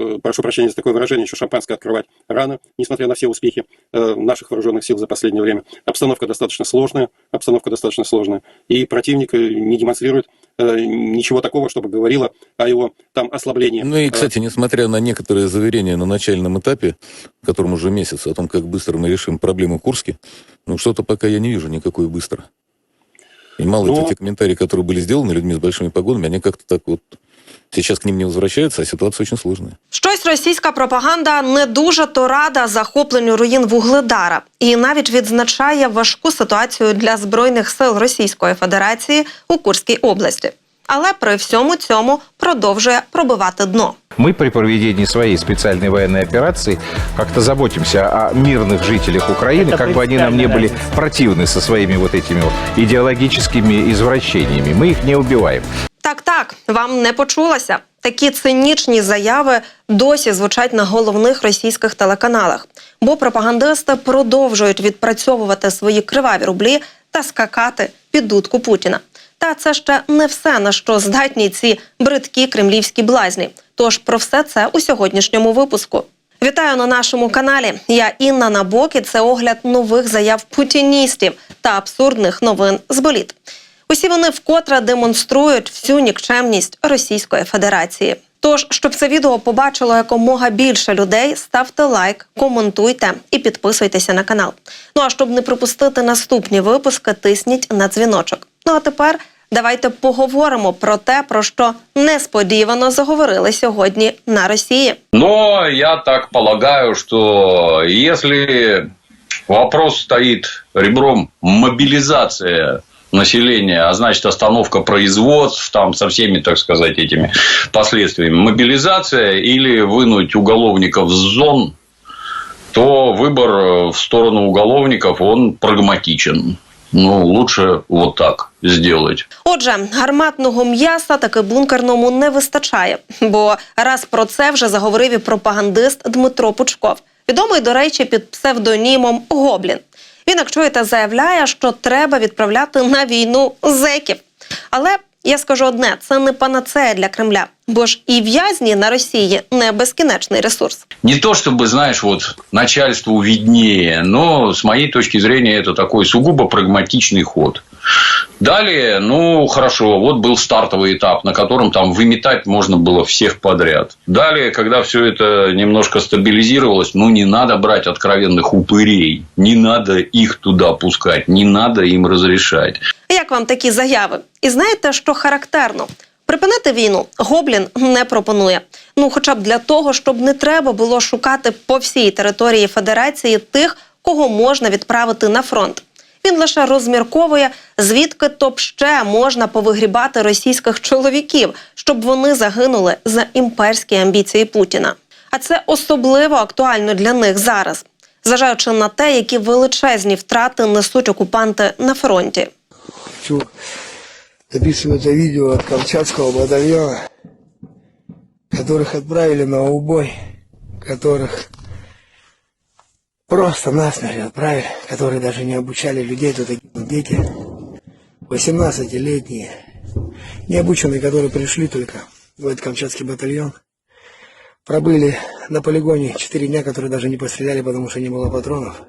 э, прошу прощения за такое выражение, еще шампанское открывать рано, несмотря на все успехи э, наших вооруженных сил за последнее время. Обстановка достаточно сложная, обстановка достаточно сложная, и противник э, не демонстрирует ничего такого, чтобы говорило о его там ослаблении. Ну и, кстати, несмотря на некоторые заверения на начальном этапе, которому уже месяц, о том, как быстро мы решим проблему в Курске, ну что-то пока я не вижу никакой быстро. И мало Ну- те комментарии, которые были сделаны людьми с большими погонами, они как-то так вот сейчас к ним не возвращаются, а ситуация очень сложная. Щось російська пропаганда не дуже то рада захопленню руїн Вугледара і навіть відзначає важку ситуацію для збройних сил Російської Федерації у Курській області. Але при всьому цьому продовжує пробивати дно. Мы при проведении своей специальной военной операции как-то заботимся о мирных жителях Украины, Это как бы они нам не были противны со своими вот этими вот идеологическими извращениями. Мы их не убиваем. Так, вам не почулося. Такі цинічні заяви досі звучать на головних російських телеканалах, бо пропагандисти продовжують відпрацьовувати свої криваві рублі та скакати під дудку Путіна. Та це ще не все на що здатні ці бридкі кремлівські блазні. Тож про все це у сьогоднішньому випуску. Вітаю на нашому каналі. Я Інна Набок і це огляд нових заяв путіністів та абсурдних новин з боліт. Усі вони вкотре демонструють всю нікчемність Російської Федерації. Тож, щоб це відео побачило якомога більше людей, ставте лайк, коментуйте і підписуйтеся на канал. Ну а щоб не пропустити наступні випуски, тисніть на дзвіночок. Ну а тепер давайте поговоримо про те, про що несподівано заговорили сьогодні на Росії. Но я так полагаю, что если вопрос стоит ребром мобилизация населения, а значит остановка производств там со всеми, так сказать, этими последствиями, мобилизация или вынуть уголовников с зон, то выбор э, в сторону уголовников, он прагматичен. Ну, лучше вот так сделать. Отже, гарматного м'яса таки бункерному не вистачає, бо раз про це вже заговорив і пропагандист Дмитро Пучков, відомий, до речі, під псевдонімом Гоблін. Він, як чуєте, заявляє, що треба відправляти на війну зеків. Але я скажу одне: це не панацея для Кремля, бо ж і в'язні на Росії не безкінечний ресурс. Не то чтобы, знаешь, вот начальству виднее, но с моей точки зрения это такой сугубо прагматичный ход. Далее, ну хорошо, вот был стартовый этап, на котором там выметать можно было всех подряд. Далее, когда все это немножко стабилизировалось, ну не надо брать откровенных упырей, не надо их туда пускать, не надо им разрешать. Як вам такі заяви? І знаєте, що характерно? Припинити війну Гоблін не пропонує. Ну, хоча б для того, щоб не треба було шукати по всій території Федерації тих, кого можна відправити на фронт. Він лише розмірковує, звідки то б ще можна повигрібати російських чоловіків, щоб вони загинули за імперські амбіції Путіна. А це особливо актуально для них зараз, зважаючи на те, які величезні втрати несуть окупанти на фронті. хочу записывать это видео от Камчатского батальона, которых отправили на убой, которых просто насмерть отправили, которые даже не обучали людей, тут такие дети, 18-летние, необученные, которые пришли только в этот Камчатский батальон, пробыли на полигоне 4 дня, которые даже не постреляли, потому что не было патронов.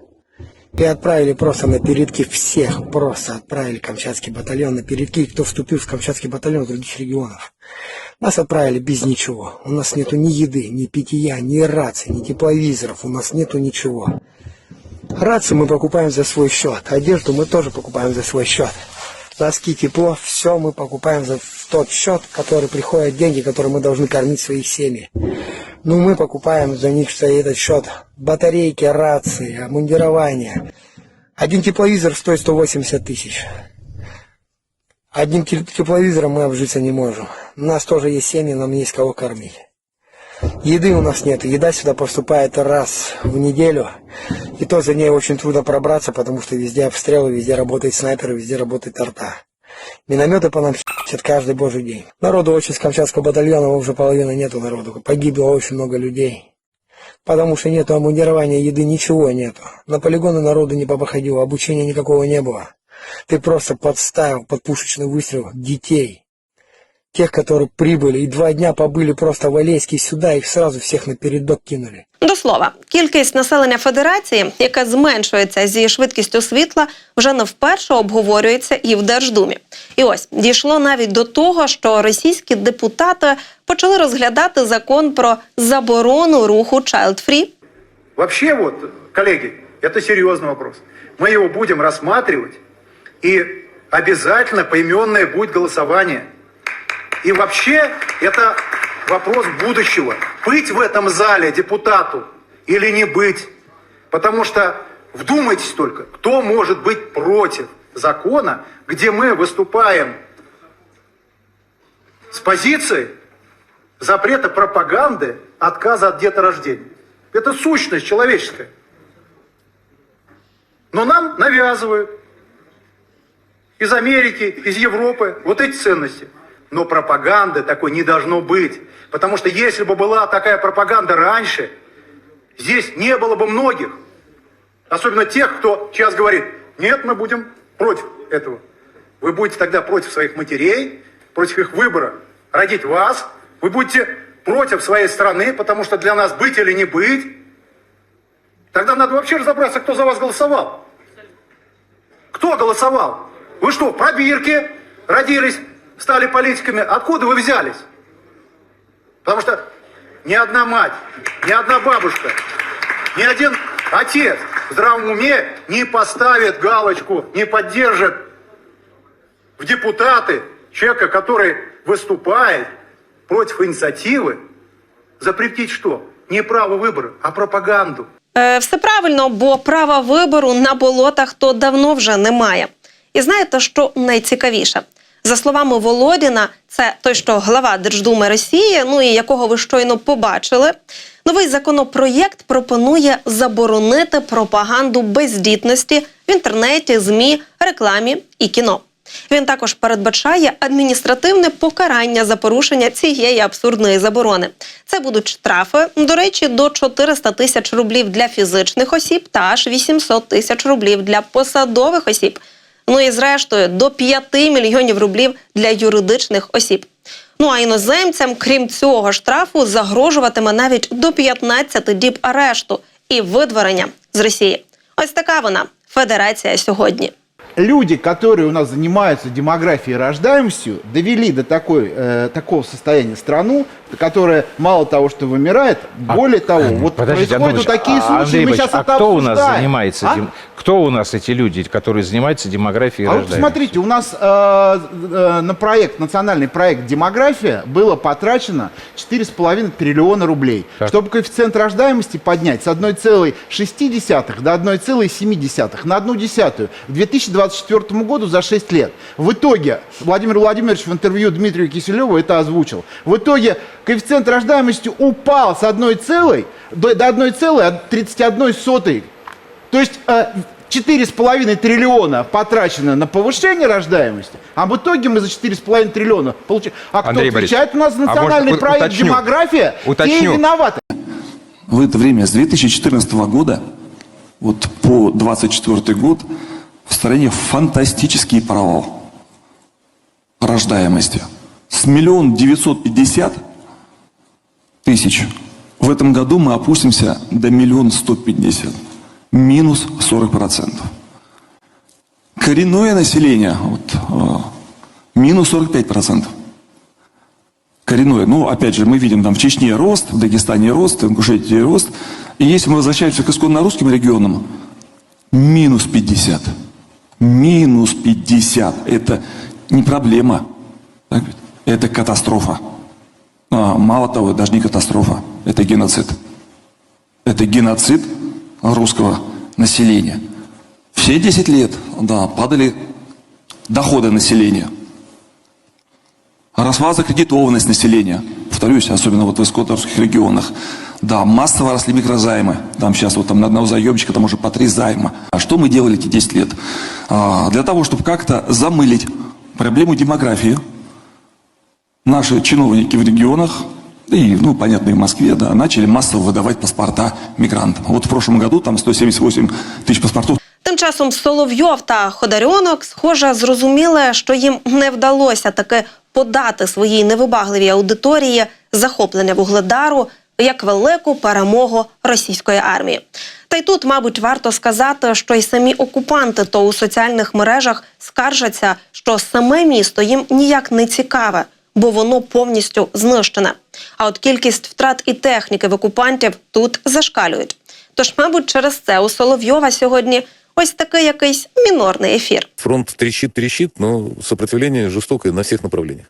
И отправили просто на передки всех, просто отправили Камчатский батальон на передки, кто вступил в Камчатский батальон других регионов. Нас отправили без ничего. У нас нету ни еды, ни питья, ни раций, ни тепловизоров. У нас нету ничего. Рацию мы покупаем за свой счет. Одежду мы тоже покупаем за свой счет. Носки, тепло, все мы покупаем за тот счет, который приходят деньги, которые мы должны кормить своих семьи. Ну, мы покупаем за них за этот счет батарейки, рации, обмундирование. Один тепловизор стоит 180 тысяч. Одним тепловизором мы обжиться не можем. У нас тоже есть семьи, нам есть кого кормить. Еды у нас нет. Еда сюда поступает раз в неделю. И то за ней очень трудно пробраться, потому что везде обстрелы, везде работает снайпер, везде работает арта. Минометы по нам хитят каждый божий день. Народу очень с Камчатского батальона уже половины нету народу. Погибло очень много людей. Потому что нету обмундирования, еды, ничего нету. На полигоны народу не попоходило, обучения никакого не было. Ты просто подставил под пушечный выстрел детей. тех, которые прибыли и два дня побыли просто в Алейске сюда, их сразу всех на передок кинули. До слова, кількість населення Федерації, яка зменшується зі швидкістю світла, вже не вперше обговорюється і в Держдумі. І ось дійшло навіть до того, що російські депутати почали розглядати закон про заборону руху Child Free. Вообще вот, коллеги, это серьезный вопрос. Мы его будем рассматривать, и обязательно поименное будет голосование. И вообще это вопрос будущего. Быть в этом зале депутату или не быть. Потому что вдумайтесь только, кто может быть против закона, где мы выступаем с позиции запрета пропаганды, отказа от деторождения. Это сущность человеческая. Но нам навязывают из Америки, из Европы вот эти ценности. Но пропаганды такой не должно быть. Потому что если бы была такая пропаганда раньше, здесь не было бы многих. Особенно тех, кто сейчас говорит, нет, мы будем против этого. Вы будете тогда против своих матерей, против их выбора родить вас. Вы будете против своей страны, потому что для нас быть или не быть. Тогда надо вообще разобраться, кто за вас голосовал. Кто голосовал? Вы что, в пробирке родились, стали политиками? Откуда вы взялись? Потому что ни одна мать, ни одна бабушка, ни один отец в здравом уме не поставит галочку, не поддержит в депутаты человека, который выступает против инициативы, запретить что? Не право выбора, а пропаганду. Е, все правильно, бо права вибору на болотах то давно вже немає. І знаєте, що найцікавіше? За словами Володіна, це той, що глава Держдуми Росії, ну і якого ви щойно побачили. Новий законопроєкт пропонує заборонити пропаганду бездітності в інтернеті, змі, рекламі і кіно. Він також передбачає адміністративне покарання за порушення цієї абсурдної заборони. Це будуть штрафи, до речі, до 400 тисяч рублів для фізичних осіб та аж 800 тисяч рублів для посадових осіб. Ну і зрештою до 5 мільйонів рублів для юридичних осіб. Ну а іноземцям, крім цього штрафу, загрожуватиме навіть до 15 діб арешту і видворення з Росії. Ось така вона Федерація сьогодні. Люди, которые у нас занимаются демографией и рождаемостью, довели до такой, э, такого состояния страну, которая мало того, что вымирает, более того, вот Подождите, происходят вот такие а, случаи, Андрей мы сейчас а это кто у нас обсуждаем. занимается? А? дем- Кто у нас эти люди, которые занимаются демографией и А вот рождаемостью? посмотрите, у нас э, э, на проект, национальный проект «Демография» было потрачено 4,5 триллиона рублей, Так. чтобы коэффициент рождаемости поднять с 1,6 до 1,7 на одну десятую к 2024 году за 6 лет. В итоге, Владимир Владимирович в интервью Дмитрию Киселеву это озвучил, в итоге коэффициент рождаемости упал с 1 целой до, до 1,31 сотой то есть э, 4,5 триллиона потрачено на повышение рождаемости, а в итоге мы за 4,5 триллиона получаем. А кто Андрей отвечает? У нас а может, национальный у- проект уточню. «Демография», те и Уточню. виноваты. В это время, с 2014 года, вот по 24 год, в стране фантастический провал рождаемости. С миллион девятьсот пятьдесят тысяч в этом году мы опустимся до миллион сто пятьдесят. Минус 40 процентов. Коренное население вот, э, минус 45 процентов коренное. Ну, опять же, мы видим там в Чечне рост, в Дагестане рост, в Ингушетии рост. И если мы возвращаемся к исконно русским регионам, минус 50. Минус 50. Это не проблема. так? Это катастрофа. А, мало того, даже не катастрофа. Это геноцид. Это геноцид русского населения. Все 10 лет, да, падали доходы населения. Росла закредитованность населения. Повторюсь, особенно вот в исконно-русских регионах. Да, массово росли микрозаймы. Там сейчас вот там на одного заемщика там уже по три займа. А что мы делали эти 10 лет? А, для того, чтобы как-то замылить проблему демографии, наши чиновники в регионах, и, ну, понятно, и в Москве, да, начали массово выдавать паспорта мигрантам. Вот в прошлом году там 178 тысяч паспортов Тим часом Соловйов та Ходорьонок, схоже, зрозуміли, що їм не вдалося таки подати своїй невибагливій аудиторії захоплення вугледару як велику перемогу російської армії. Та й тут, мабуть, варто сказати, що й самі окупанти то у соціальних мережах скаржаться, що саме місто їм ніяк не цікаве, бо воно повністю знищене. А от кількість втрат і техніки в окупантів тут зашкалюють. Тож, мабуть, через це у Соловйова сьогодні ось такий якийсь мінорний ефір. Фронт трещит-трещит, но сопротивление жестокое на всех направлениях.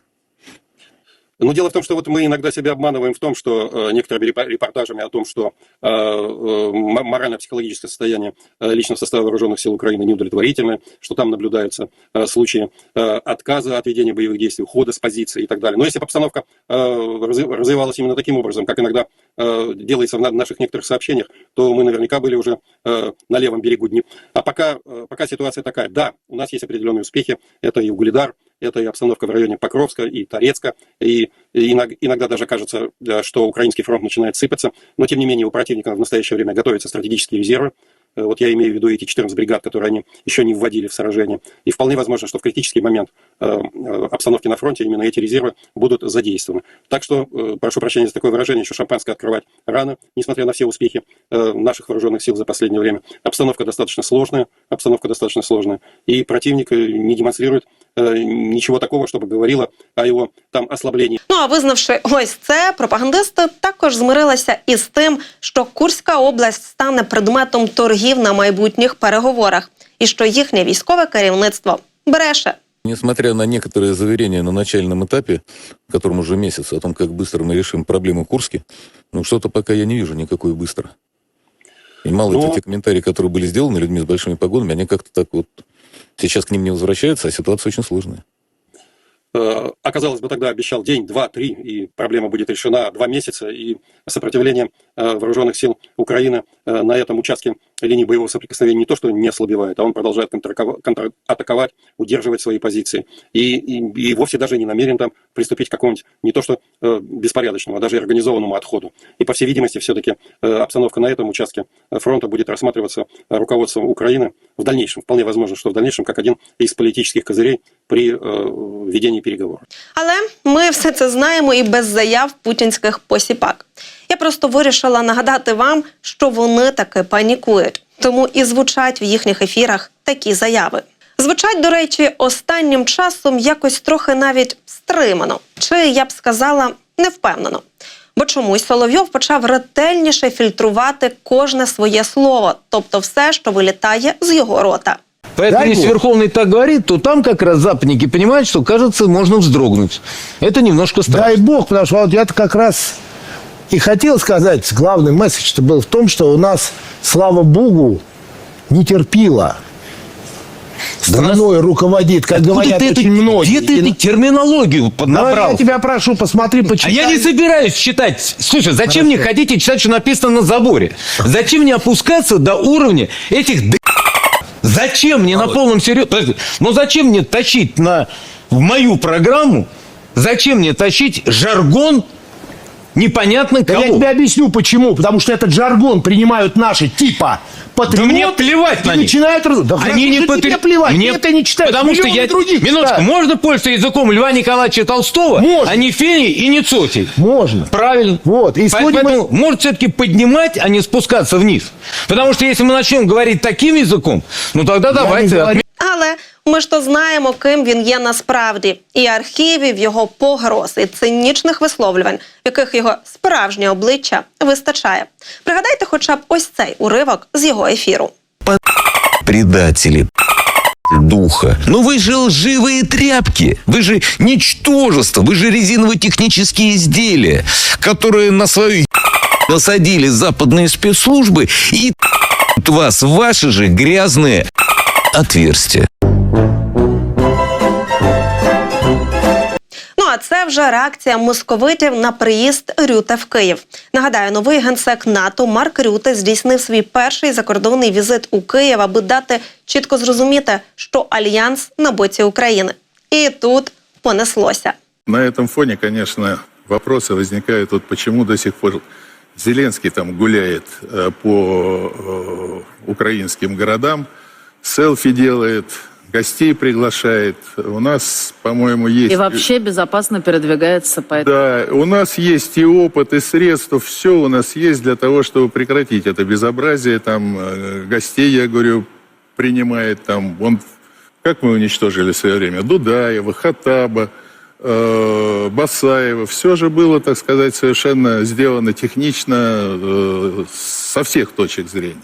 Но дело в том, что вот мы иногда себя обманываем в том, что э, некоторыми репо- репортажами о том, что э, э, морально-психологическое состояние э, личного состава вооруженных сил Украины неудовлетворительное, что там наблюдаются э, случаи э, отказа от ведения боевых действий, ухода с позиции и так далее. Но если бы обстановка разви- развивалась именно таким образом, как иногда делается в на- наших некоторых сообщениях, то мы наверняка были уже на левом берегу Днепра. А пока, пока ситуация такая. Да, у нас есть определенные успехи. Это и Угледар, это и обстановка в районе Покровска и Торецка, и, и иног- иногда даже кажется, да, что украинский фронт начинает сыпаться, но тем не менее у противника в настоящее время готовятся стратегические резервы. Э, Вот я имею в виду эти 14 бригад, которые они еще не вводили в сражение. И вполне возможно, что в критический момент э, э, обстановки на фронте именно эти резервы будут задействованы. Так что, э, прошу прощения за такое выражение, еще шампанское открывать рано, несмотря на все успехи э, наших вооруженных сил за последнее время. Обстановка достаточно сложная, обстановка достаточно сложная. И противник э, не демонстрирует э, ничего такого, чтобы говорило о его там ослаблении. Ну а визнавши ось це, пропагандисти також змирилися із тим, що Курська область стане предметом торгів на майбутніх переговорах, і що їхнє військове керівництво бреше. Несмотря на некоторые заверения на начальном этапе, которым уже месяц, о том, как быстро мы решим проблему в Курске, ну что-то пока я не вижу никакой быстро. И мало Ну- те комментарии, которые были сделаны людьми с большими погонами, они как-то так вот сейчас к ним не возвращаются, а ситуация очень сложная. Э, Оказалось бы, тогда обещал день, два, три, и проблема будет решена два месяца, и сопротивление э, вооруженных сил Украины э, на этом участке линии боевого соприкосновения не то, что не ослабевает, а он продолжает контратакова- контратаковать, удерживать свои позиции. И, и, и вовсе даже не намерен там приступить к какому-нибудь не то что э, беспорядочному, а даже и организованному отходу. И, по всей видимости, все-таки обстановка на этом участке э, фронта будет рассматриваться э, руководством Украины в дальнейшем. Вполне возможно, что в дальнейшем как один из политических козырей при э, ведении переговоров. Але ми все це знаємо і без заяв путінських посіпак. Я просто вирішила нагадати вам, що вони таки панікують, тому і звучать в їхніх ефірах такі заяви. Звучать, до речі, останнім часом якось трохи навіть стримано, чи я б сказала, невпевнено. Бо чомусь Соловйов почав ретельніше фільтрувати кожне своє слово, тобто все, що вилітає з його рота. Поэтому, Дай если Бог. Верховный так говорит, то там как раз западники понимают, что, кажется, можно вздрогнуть. Это немножко страшно. Дай бог, потому что вот я-то как раз и хотел сказать, главный месседж был в том, что у нас, слава богу, не терпила. Страной руководит, как Откуда говорят ты это- очень многие. Где ты И эту терминологию Ну, поднабрал? я тебя прошу, посмотри, А почитай. я не собираюсь читать. Слушай, зачем мне хотите читать, что написано на заборе? Зачем мне опускаться до уровня этих. Зачем мне на полном серьезе? Ну зачем мне тащить на в мою программу? Зачем мне тащить жаргон непонятно Да кого? я тебе объясню почему. Потому что этот жаргон принимают наши типа патриот. мне плевать и на них. начинают... раз- Да Они не что тебе патри- плевать. Мне- это не читают. Потому что я... других Минуточку, читают. можно пользоваться языком Льва Николаевича Толстого, Можно. а не Фени и не Цоти? Можно. Правильно. Вот, и По- сегодня мы- Поэтому может все-таки поднимать, а не спускаться вниз. Потому что если мы начнем говорить таким языком, ну тогда давайте... говорю. Але ми ж то знаємо, ким він є насправді, і архівів його погроз і цинічних висловлювань, в яких його справжнє обличчя вистачає. Пригадайте, хоча б ось цей уривок з його ефіру. предатели духа. Но вы же лживые тряпки. Вы же ничтожество. Вы же резиново-технические изделия, которые на свою насадили западные спецслужбы и вас в ваши же грязные отверстия. а це вже реакція московитів на приїзд Рюте в Київ. Нагадаю, новий генсек НАТО Марк Рюте здійснив свій перший закордонний візит у Київ, аби дати чітко зрозуміти, що альянс на боці України. І тут понеслося. На этом фоне, конечно, вопросы возникают, вот почему до сих пор Зеленский там гуляет э, по э, украинским городам, селфи делает, гостей приглашает. У нас, по-моему, есть... И вообще безопасно передвигается по этому. Да, у нас есть и опыт, и средства, все у нас есть для того, чтобы прекратить это безобразие. Там э, гостей, я говорю, принимает там. Он, как мы уничтожили в свое время? Дудаева, Хатаба, э, Басаева. Все же было, так сказать, совершенно сделано технично э, со всех точек зрения.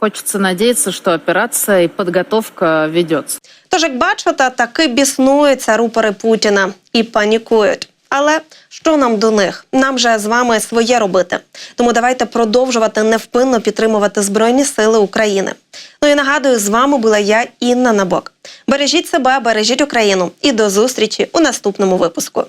Хочется надеяться, что операция и подготовка ведется. Тож, як бачите, таки біснуються рупори Путіна і панікують. Але що нам до них? Нам же з вами своє робити. Тому давайте продовжувати невпинно підтримувати Збройні Сили України. Ну і нагадую, з вами була я, Інна Набок. Бережіть себе, бережіть Україну і до зустрічі у наступному випуску.